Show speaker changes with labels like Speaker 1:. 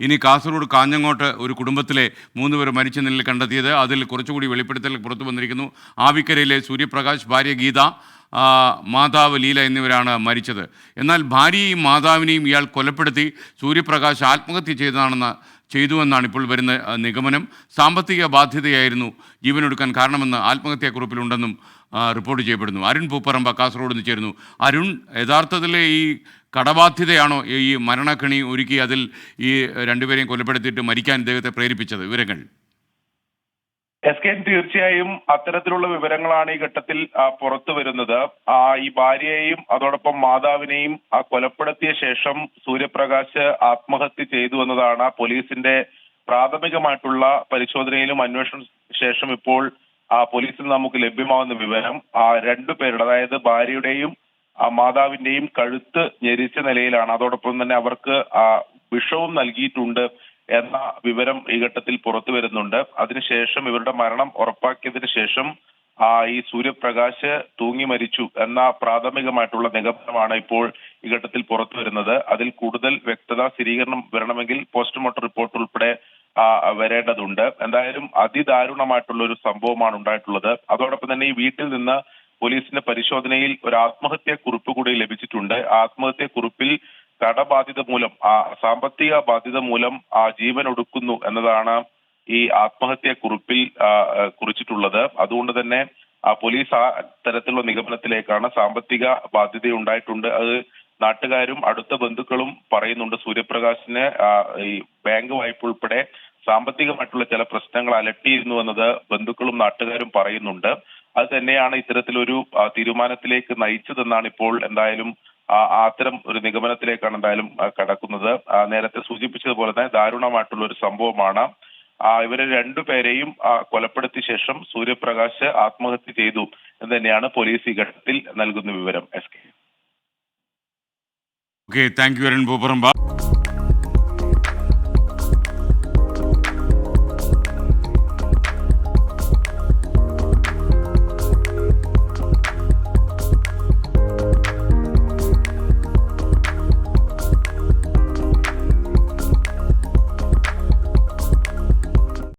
Speaker 1: ഇനി കാസർഗോഡ് കാഞ്ഞങ്ങോട്ട് ഒരു കുടുംബത്തിലെ മൂന്ന് പേർ മരിച്ച നിലയിൽ കണ്ടെത്തിയത്. അതിൽ കുറച്ചുകൂടി വെളിപ്പെടുത്തൽ പുറത്തു വന്നിരിക്കുന്നു. ആവിക്കരയിലെ സൂര്യപ്രകാശ് ഭാര്യ ഗീത മാതാവ് ലീല എന്നിവരാണ് മരിച്ചത്. എന്നാൽ ഭാര്യയും മാതാവിനെയും ഇയാൾ കൊലപ്പെടുത്തി. സൂര്യപ്രകാശ് ആത്മഹത്യ ചെയ്തതാണെന്ന് ചെയ്തുവെന്നാണ് ഇപ്പോൾ വരുന്ന നിഗമനം. സാമ്പത്തിക ബാധ്യതയായിരുന്നു ജീവനൊടുക്കാൻ കാരണമെന്ന് ആത്മഹത്യാക്കുറിപ്പിലുണ്ടെന്നും റിപ്പോർട്ട് ചെയ്യപ്പെടുന്നു. അരുൺ പൂപ്പറമ്പ കാസർഗോഡ് നിന്ന് ചേരുന്നു. അരുൺ യഥാർത്ഥത്തിൽ ഈ കടബാധ്യതയാണോ ഈ മരണക്കണി ഒരുക്കി അതിൽ ഈ രണ്ടുപേരെയും കൊലപ്പെടുത്തിയിട്ട് മരിക്കാൻ ഇദ്ദേഹത്തെ പ്രേരിപ്പിച്ചത്? വിവരങ്ങൾ.
Speaker 2: എസ് കെ തീർച്ചയായും അത്തരത്തിലുള്ള വിവരങ്ങളാണ് ഈ ഘട്ടത്തിൽ പുറത്തു വരുന്നത്. ആ, ഈ ഭാര്യയെയും അതോടൊപ്പം മാതാവിനെയും ആ, കൊലപ്പെടുത്തിയ ശേഷം സൂര്യപ്രകാശ് ആത്മഹത്യ ചെയ്തു എന്നതാണ് പോലീസിന്റെ പ്രാഥമികമായിട്ടുള്ള പരിശോധനയിലും അന്വേഷണ ശേഷം ഇപ്പോൾ പോലീസിൽ നമുക്ക് ലഭ്യമാവുന്ന വിവരം. ആ രണ്ടുപേരുടെ അതായത് ഭാര്യയുടെയും ആ, മാതാവിന്റെയും കഴുത്ത് ഞെരിച്ച നിലയിലാണ്. അതോടൊപ്പം തന്നെ അവർക്ക് വിഷവും നൽകിയിട്ടുണ്ട്. എന്ന വിവരം ഈ ഘട്ടത്തിൽ പുറത്തു വരുന്നുണ്ട്. അതിനുശേഷം ഇവരുടെ മരണം ഉറപ്പാക്കിയതിനു ശേഷം ആ ഈ സൂര്യപ്രകാശ് തൂങ്ങി മരിച്ചു എന്ന പ്രാഥമികമായിട്ടുള്ള നിഗമനമാണ് ഇപ്പോൾ ഈ ഘട്ടത്തിൽ പുറത്തു വരുന്നത്. അതിൽ കൂടുതൽ വ്യക്തത സ്ഥിരീകരണം വരണമെങ്കിൽ പോസ്റ്റ്മോർട്ടം റിപ്പോർട്ട് ഉൾപ്പെടെ വരേണ്ടതുണ്ട്. എന്തായാലും അതിദാരുണമായിട്ടുള്ള ഒരു സംഭവമാണ് ഉണ്ടായിട്ടുള്ളത്. അതോടൊപ്പം തന്നെ ഈ വീട്ടിൽ നിന്ന് പോലീസിന്റെ പരിശോധനയിൽ ഒരു ആത്മഹത്യാ കുറിപ്പ് കൂടി ലഭിച്ചിട്ടുണ്ട്. ആത്മഹത്യാ കുറിപ്പിൽ കടബാധ്യത മൂലം ആ സാമ്പത്തിക ബാധ്യത മൂലം ആ ജീവൻ ഒടുക്കുന്നു എന്നതാണ് ഈ ആത്മഹത്യ കുറിപ്പിൽ കുറിച്ചിട്ടുള്ളത്. അതുകൊണ്ട് തന്നെ പോലീസ് ആ തരത്തിലുള്ള നിഗമനത്തിലേക്കാണ് സാമ്പത്തിക ബാധ്യത ഉണ്ടായിട്ടുണ്ട് അത് നാട്ടുകാരും അടുത്ത ബന്ധുക്കളും പറയുന്നുണ്ട്. സൂര്യപ്രകാശിന് ഈ ബാങ്ക് വായ്പ ഉൾപ്പെടെ സാമ്പത്തികമായിട്ടുള്ള ചില പ്രശ്നങ്ങൾ അലട്ടിയിരുന്നു എന്നത് ബന്ധുക്കളും നാട്ടുകാരും പറയുന്നുണ്ട്. അത് തന്നെയാണ് ഇത്തരത്തിലൊരു തീരുമാനത്തിലേക്ക് നയിച്ചതെന്നാണ് ഇപ്പോൾ എന്തായാലും അത്തരം ഒരു നിഗമനത്തിലേക്കാണ് എന്തായാലും കടക്കുന്നത്. നേരത്തെ സൂചിപ്പിച്ചതുപോലെ തന്നെ ദാരുണമായിട്ടുള്ള ഒരു സംഭവമാണ്. ഇവരെ രണ്ടുപേരെയും കൊലപ്പെടുത്തിയ ശേഷം സൂര്യപ്രകാശ് ആത്മഹത്യ ചെയ്തു എന്ന് തന്നെയാണ് പോലീസ് ഈ ഘട്ടത്തിൽ നൽകുന്ന വിവരം S K.
Speaker 1: Okay thank you Arun Pooparamba